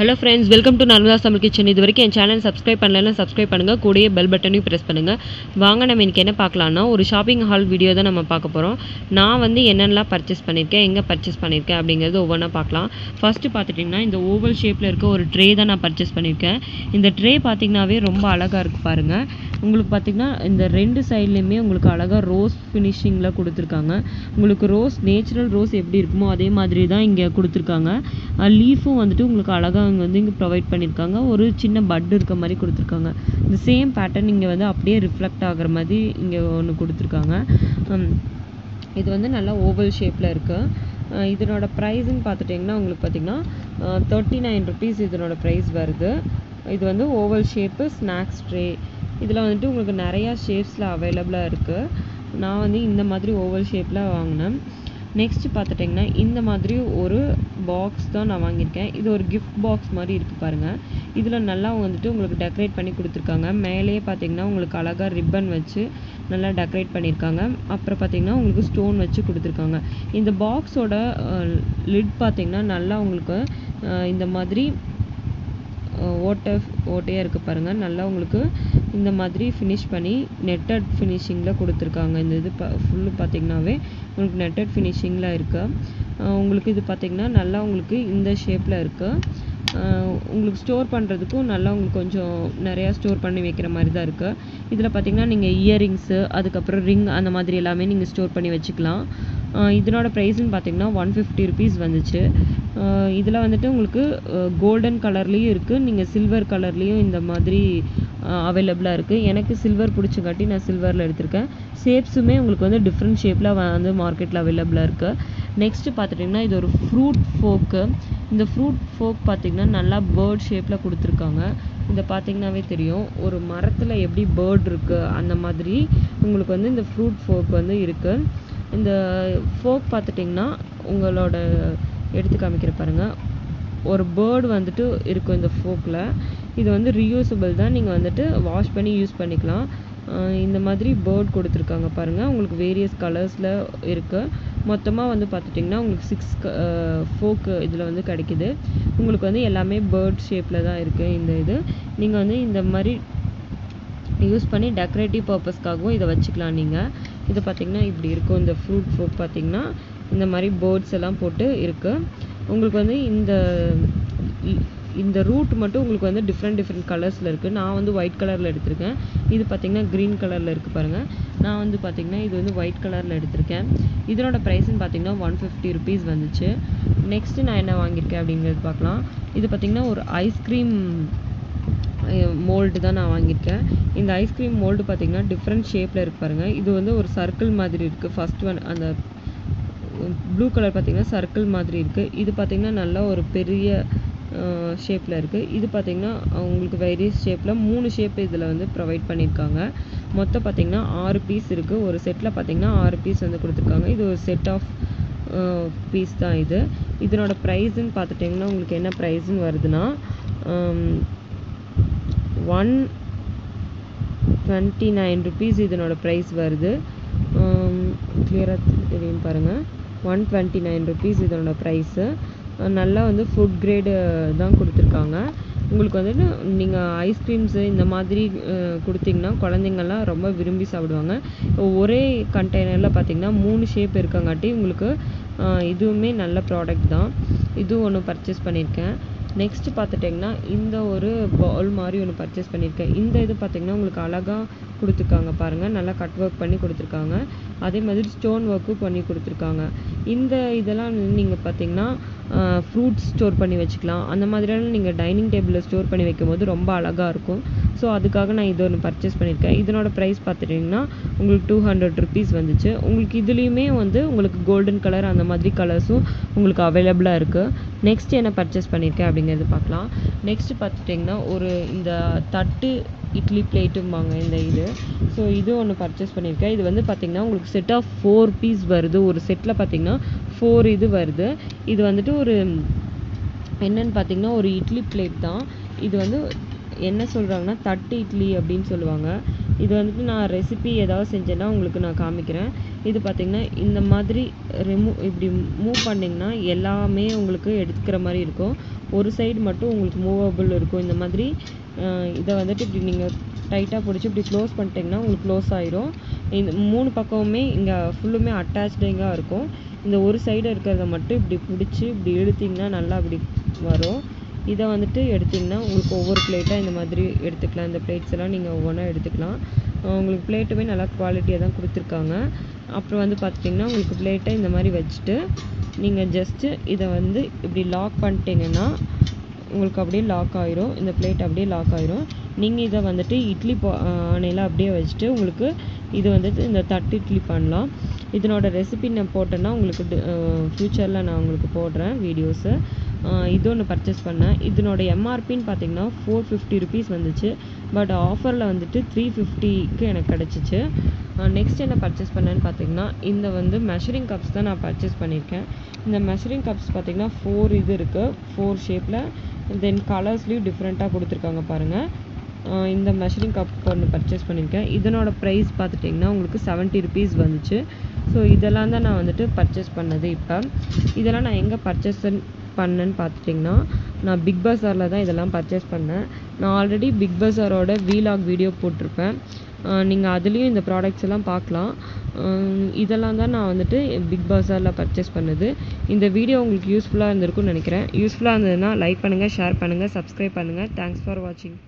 Hello friends welcome to Narmada's Tamil kitchen இது வரைக்கும் என் சேனல் சப்ஸ்கிரைப் பண்ணலைன்னா சப்ஸ்கிரைப் பண்ணுங்கள் கூடயே பெல் பட்டனையும் ப்ரெஸ் பண்ணுங்கள் வாங்க நம்ம இன்றைக்கி என்ன பார்க்கலான்னா ஒரு ஷாப்பிங் ஹால் வீடியோ தான் நம்ம பார்க்க போகிறோம் நான் வந்து என்னென்னலாம் பர்ச்சேஸ் பண்ணியிருக்கேன் எங்கே பர்ச்சேஸ் பண்ணியிருக்கேன் அப்படிங்கிறது ஒவ்வொன்றா பார்க்கலாம். ஃபஸ்ட்டு பார்த்துட்டிங்கன்னா இந்த ஓவல் ஷேப்பில் இருக்க ஒரு ட்ரே தான் நான் பர்ச்சேஸ் பண்ணியிருக்கேன் இந்த ட்ரே பார்த்திங்கனாவே ரொம்ப அழகாக இருக்குது பாருங்கள் உங்களுக்கு பார்த்திங்கன்னா இந்த ரெண்டு சைட்லேயுமே உங்களுக்கு அழகாக ரோஸ் ஃபினிஷிங்கில் கொடுத்துருக்காங்க. உங்களுக்கு ரோஸ் நேச்சுரல் ரோஸ் எப்படி இருக்குமோ அதே மாதிரி தான் இங்கே கொடுத்துருக்காங்க. லீஃபும் வந்துட்டு உங்களுக்கு அழகாக இங்கே வந்து இங்கே ப்ரொவைட் பண்ணியிருக்காங்க ஒரு சின்ன பட் இருக்க மாதிரி கொடுத்துருக்காங்க. இந்த சேம் பேட்டர்ன் இங்கே வந்து அப்படியே ரிஃப்ளெக்ட் ஆகுற மாதிரி இங்கே ஒன்று கொடுத்துருக்காங்க. இது வந்து நல்லா ஓவல் ஷேப்பில் இருக்குது இதனோட ப்ரைஸுன்னு பார்த்துட்டிங்கன்னா உங்களுக்கு பார்த்திங்கன்னா தேர்ட்டி நைன் ருபீஸ் இதனோட ப்ரைஸ் வருது. இது வந்து ஓவல் ஷேப்பு ஸ்நாக்ஸ் ட்ரே இதில் வந்துட்டு உங்களுக்கு நிறையா ஷேப்ஸில் அவைலபிளாக இருக்குது நான் வந்து இந்த மாதிரி ஓவல் ஷேப்பில் வாங்கினேன். நெக்ஸ்ட் பார்த்துட்டிங்கன்னா இந்த மாதிரி ஒரு பாக்ஸ் தான் நான் வாங்கியிருக்கேன். இது ஒரு கிஃப்ட் பாக்ஸ் மாதிரி இருக்குது பாருங்கள் இதில் நல்லா வந்துட்டு உங்களுக்கு டெக்கரேட் பண்ணி கொடுத்துருக்காங்க. மேலேயே பார்த்தீங்கன்னா உங்களுக்கு அழகாக ரிப்பன் வச்சு நல்லா டெக்கரேட் பண்ணியிருக்காங்க. அப்புறம் பார்த்தீங்கன்னா உங்களுக்கு ஸ்டோன் வச்சு கொடுத்துருக்காங்க. இந்த பாக்ஸோட லிட் பார்த்தீங்கன்னா நல்லா உங்களுக்கு இந்த மாதிரி ஓட்டை ஓட்டையாக இருக்குது பாருங்கள் நல்லா உங்களுக்கு இந்த மாதிரி ஃபினிஷ் பண்ணி நெட்டட் ஃபினிஷிங்கில் கொடுத்துருக்காங்க. இந்த இது ப ஃபுல்லு பார்த்திங்கனாவே உங்களுக்கு நெட்டட் ஃபினிஷிங்கில் இருக்குது உங்களுக்கு இது பார்த்தீங்கன்னா நல்லா உங்களுக்கு இந்த ஷேப்பில் இருக்குது உங்களுக்கு ஸ்டோர் பண்ணுறதுக்கும் நல்லா உங்களுக்கு கொஞ்சம் நிறையா ஸ்டோர் பண்ணி வைக்கிற மாதிரி தான் இருக்குது இதில் பார்த்தீங்கன்னா நீங்கள் இயரிங்ஸு அதுக்கப்புறம் ரிங் அந்த மாதிரி எல்லாமே நீங்கள் ஸ்டோர் பண்ணி வச்சுக்கலாம். இதனோட ப்ரைஸ்ன்னு பார்த்திங்கன்னா ஒன் ஃபிஃப்டி ருபீஸ் வந்துச்சு. இதில் வந்துட்டு உங்களுக்கு கோல்டன் கலர்லேயும் இருக்குது நீங்கள் சில்வர் கலர்லேயும் இந்த மாதிரி அவைலபிளாக இருக்குது எனக்கு சில்வர் பிடிச்சங்காட்டி நான் சில்வரில் எடுத்திருக்கேன். ஷேப்ஸுமே உங்களுக்கு வந்து டிஃப்ரெண்ட் ஷேப்பில் வந்து மார்க்கெட்டில் அவைலபிளாக இருக்குது நெக்ஸ்ட்டு பார்த்துட்டிங்கன்னா இது ஒரு ஃப்ரூட் ஃபோக்கு இந்த ஃப்ரூட் ஃபோக் பார்த்திங்கன்னா நல்லா பேர்ட் ஷேப்பில் கொடுத்துருக்காங்க. இதை பார்த்தீங்கன்னாவே தெரியும். ஒரு மரத்தில் எப்படி பேர்ட் இருக்குது அந்த மாதிரி உங்களுக்கு வந்து இந்த ஃப்ரூட் ஃபோக் வந்து இருக்குது இந்த ஃபோக் பார்த்துட்டிங்கன்னா உங்களோட எடுத்து காமிக்கிற பாருங்கள் ஒரு பேர்டு வந்துட்டு இருக்கும் இந்த ஃபோக்கில் இது வந்து ரியூசபிள் தான். நீங்கள் வந்துட்டு வாஷ் பண்ணி யூஸ் பண்ணிக்கலாம். இந்த மாதிரி பேர்ட் கொடுத்துருக்காங்க பாருங்கள் உங்களுக்கு வேரியஸ் கலர்ஸில் இருக்குது மொத்தமாக வந்து பார்த்துட்டிங்கன்னா உங்களுக்கு சிக்ஸ் ஃபோக்கு இதில் வந்து கிடைக்குது. உங்களுக்கு வந்து எல்லாமே பேர்ட் ஷேப்பில் தான் இருக்குது இந்த இது. நீங்கள் வந்து இந்த மாதிரி யூஸ் பண்ணி டெக்கரேட்டிவ் பர்பஸ்க்காகவும் இதை வச்சுக்கலாம் நீங்கள் இது பார்த்திங்கன்னா இப்படி இருக்கும். இந்த ஃப்ரூட் ஃபோக் பார்த்திங்கன்னா இந்த மாதிரி பேர்ட்ஸ் எல்லாம் போட்டு இருக்குது உங்களுக்கு வந்து இந்த இந்த ரூட் மட்டும் உங்களுக்கு வந்து டிஃப்ரெண்ட் டிஃப்ரெண்ட் கலர்ஸில் இருக்குது நான் வந்து ஒயிட் கலரில் எடுத்திருக்கேன். இது பார்த்திங்கன்னா க்ரீன் கலரில் இருக்குது பாருங்கள் நான் வந்து பார்த்திங்கன்னா இது வந்து ஒயிட் கலரில் எடுத்திருக்கேன். இதனோட ப்ரைஸ்ன்னு பார்த்திங்கன்னா ஒன் ஃபிஃப்டி ருபீஸ் வந்துச்சு. நெக்ஸ்ட்டு நான் என்ன வாங்கியிருக்கேன் அப்படிங்கிறது பார்க்கலாம். இது பார்த்திங்கன்னா ஒரு ஐஸ்கிரீம் மோல்டு தான் நான் வாங்கியிருக்கேன். இந்த ஐஸ்கிரீம் மோல்டு பார்த்தீங்கன்னா டிஃப்ரெண்ட் ஷேப்பில் இருக்கு பாருங்கள் இது வந்து ஒரு சர்க்கிள் மாதிரி இருக்குது ஃபஸ்ட் ஒன் அந்த ப்ளூ கலர் பார்த்திங்கன்னா சர்க்கிள் மாதிரி இருக்குது இது பார்த்திங்கன்னா நல்லா ஒரு பெரிய ஷேப்பில் இருக்குது இது பார்த்திங்கன்னா உங்களுக்கு வெரியஸ் ஷேப்பில் மூணு ஷேப் இதில் வந்து ப்ரொவைட் பண்ணியிருக்காங்க மொத்தம் பார்த்திங்கன்னா ஆறு பீஸ் இருக்குது ஒரு செட்டில் பார்த்திங்கன்னா ஆறு பீஸ் வந்து கொடுத்துருக்காங்க. இது ஒரு செட் ஆஃப் பீஸ் தான் இது. இதனோட ப்ரைஸுன்னு பார்த்துட்டிங்கன்னா உங்களுக்கு என்ன ப்ரைஸுன்னு வருதுன்னா ஒன் டுவெண்ட்டி நைன் ருபீஸ் இதனோட ப்ரைஸ் வருது. கிளியராக தெரியும் பாருங்கள் ஒன் டுவெண்ட்டி நைன் ருபீஸ் இதனோட ப்ரைஸு நல்லா வந்து ஃபுட் கிரேடு தான் கொடுத்துருக்காங்க. உங்களுக்கு வந்துட்டு நீங்கள் ஐஸ்கிரீம்ஸு இந்த மாதிரி கொடுத்தீங்கன்னா குழந்தைங்கள்லாம் ரொம்ப விரும்பி சாப்பிடுவாங்க. ஒரே கண்டெய்னரில் பார்த்தீங்கன்னா மூணு ஷேப் இருக்கங்காட்டி உங்களுக்கு இதுவுமே நல்ல ப்ராடக்ட் தான். இதுவும் ஒன்று பர்ச்சேஸ் பண்ணியிருக்கேன் நெக்ஸ்ட் பார்த்துட்டிங்கன்னா இந்த ஒரு பால் மாதிரி ஒன்று பர்ச்சேஸ் பண்ணியிருக்கேன். இந்த இது பார்த்தீங்கன்னா உங்களுக்கு அழகாக கொடுத்துருக்காங்க பாருங்கள் நல்லா கட் ஒர்க் பண்ணி கொடுத்துருக்காங்க. அதே மாதிரி ஸ்டோன் ஒர்க்கும் பண்ணி கொடுத்துருக்காங்க. இந்த இதெல்லாம் நீங்கள் பார்த்தீங்கன்னா ஃப்ரூட்ஸ் ஸ்டோர் பண்ணி வச்சுக்கலாம். அந்த மாதிரியான நீங்கள் டைனிங் டேபிளில் ஸ்டோர் பண்ணி வைக்கும்போது ரொம்ப அழகாக இருக்கும். ஸோ அதுக்காக நான் இது ஒன்று பர்ச்சேஸ் பண்ணியிருக்கேன். இதனோட ப்ரைஸ் பார்த்துட்டிங்கன்னா உங்களுக்கு டூ ஹண்ட்ரட் ருபீஸ் வந்துச்சு. உங்களுக்கு இதுலேயுமே வந்து உங்களுக்கு கோல்டன் கலர் அந்த மாதிரி கலர்ஸும் உங்களுக்கு அவைலபிளாக இருக்குது நெக்ஸ்ட் என்ன பர்ச்சேஸ் பண்ணியிருக்கேன் அப்படிங்கிறது பார்க்கலாம். நெக்ஸ்ட் பார்த்துட்டிங்கன்னா ஒரு இந்த தட்டு இட்லி பிளேட்டும்பாங்க இந்த இது. ஸோ இது ஒன்று பர்ச்சேஸ் பண்ணியிருக்கேன் இது வந்து பார்த்திங்கன்னா உங்களுக்கு செட் ஆஃப் ஃபோர் பீஸ் வருது. ஒரு செட்டில் பார்த்திங்கன்னா ஃபோர் இது வருது. இது வந்துட்டு ஒரு என்னன்னு பார்த்திங்கன்னா ஒரு இட்லி பிளேட் தான். இது வந்து என்ன சொல்கிறாங்கன்னா தட்டு இட்லி அப்படின்னு சொல்லுவாங்க. இது வந்துட்டு நான் ரெசிபி ஏதாவது செஞ்சேன்னா உங்களுக்கு நான் காமிக்கிறேன். இது பார்த்திங்கன்னா இந்த மாதிரி ரிமூவ் இப்படி மூவ் பண்ணிங்கன்னா எல்லாமே உங்களுக்கு எடுத்துக்கிற மாதிரி இருக்கும். ஒரு சைடு மட்டும் உங்களுக்கு மூவபிள் இருக்கும். இந்த மாதிரி இதை வந்துட்டு இப்படி நீங்கள் டைட்டாக பிடிச்சி இப்படி க்ளோஸ் பண்ணிட்டீங்கன்னா உங்களுக்கு க்ளோஸ் ஆயிரும். இந்த மூணு பக்கமுமே இங்கே ஃபுல்லுமே அட்டாச்டிங்காக இருக்கும். இந்த ஒரு சைடு இருக்கிறத மட்டும் இப்படி பிடிச்சி இப்படி இழுத்திங்கன்னா நல்லா இப்படி வரும். இதை வந்துட்டு எடுத்திங்கன்னா உங்களுக்கு ஒவ்வொரு பிளேட்டாக இந்த மாதிரி எடுத்துக்கலாம். இந்த பிளேட்ஸ் எல்லாம் நீங்கள் ஒவ்வொன்றா எடுத்துக்கலாம். உங்களுக்கு பிளேட்டுமே நல்லா குவாலிட்டியாக தான் கொடுத்துருக்காங்க. அப்புறம் வந்து பார்த்தீங்கன்னா உங்களுக்கு பிளேட்டை இந்த மாதிரி வச்சுட்டு நீங்கள் ஜஸ்ட்டு இதை வந்து இப்படி லாக் பண்ணிட்டீங்கன்னா உங்களுக்கு அப்படியே லாக் ஆயிரும். இந்த பிளேட் அப்படியே லாக் ஆயிரும். நீங்கள் இதை வந்துட்டு இட்லி பா அப்படியே வச்சுட்டு உங்களுக்கு இது வந்துட்டு இந்த தட்டு இட்லி பண்ணலாம். இதனோட ரெசிபி நான் போட்டேன்னா உங்களுக்கு ஃப்யூச்சரில் நான் உங்களுக்கு போடுறேன் வீடியோஸு இது ஒன்று பர்ச்சேஸ் பண்ணேன். இதனோட எம்ஆர்பின்னு பார்த்தீங்கன்னா ஃபோர் ஃபிஃப்டி ருபீஸ் வந்துச்சு. பட் ஆஃபரில் வந்துட்டு த்ரீ ஃபிஃப்டிக்கு எனக்கு கிடச்சிச்சு. நெக்ஸ்ட் என்ன பர்ச்சேஸ் பண்ணேன்னு பார்த்தீங்கன்னா இந்த வந்து மெஷரிங் கப்ஸ் தான் நான் பர்ச்சேஸ் பண்ணியிருக்கேன் இந்த மெஷரிங் கப்ஸ் பார்த்தீங்கன்னா ஃபோர் இது இருக்குது ஃபோர் ஷேப்பில் தென் கலர்ஸ்லேயும் டிஃப்ரெண்ட்டாக கொடுத்துருக்காங்க பாருங்கள் இந்த மெஷரிங் கப் ஒன்று பர்ச்சேஸ் பண்ணியிருக்கேன் இதனோட ப்ரைஸ் பார்த்துட்டிங்கன்னா உங்களுக்கு செவன்ட்டி ருபீஸ் வந்துச்சு. ஸோ இதெல்லாம் தான் நான் வந்துட்டு பர்ச்சேஸ் பண்ணது இப்போ. இதெல்லாம் நான் எங்கே பர்ச்சேஸ் பண்ணேன்னு பார்த்துட்டிங்கன்னா நான் பிக் பஸாரில் தான் இதெல்லாம் பர்ச்சேஸ் பண்ணேன். நான் ஆல்ரெடி பிக் பஸாரோட வீலாக் வீடியோ போட்டிருப்பேன். நீங்கள் அதுலேயும் இந்த ப்ராடக்ட்ஸ் எல்லாம் பார்க்கலாம். இதெல்லாம் தான் நான் வந்துட்டு பிக் பஸாரில் பர்ச்சேஸ் பண்ணது. இந்த வீடியோ உங்களுக்கு யூஸ்ஃபுல்லாக இருந்திருக்கும்னு நினைக்கிறேன். யூஸ்ஃபுல்லாக இருந்ததுன்னா லைக் பண்ணுங்கள் ஷேர் பண்ணுங்கள் சப்ஸ்கிரைப் பண்ணுங்கள் தேங்க்ஸ் ஃபார் வாட்சிங்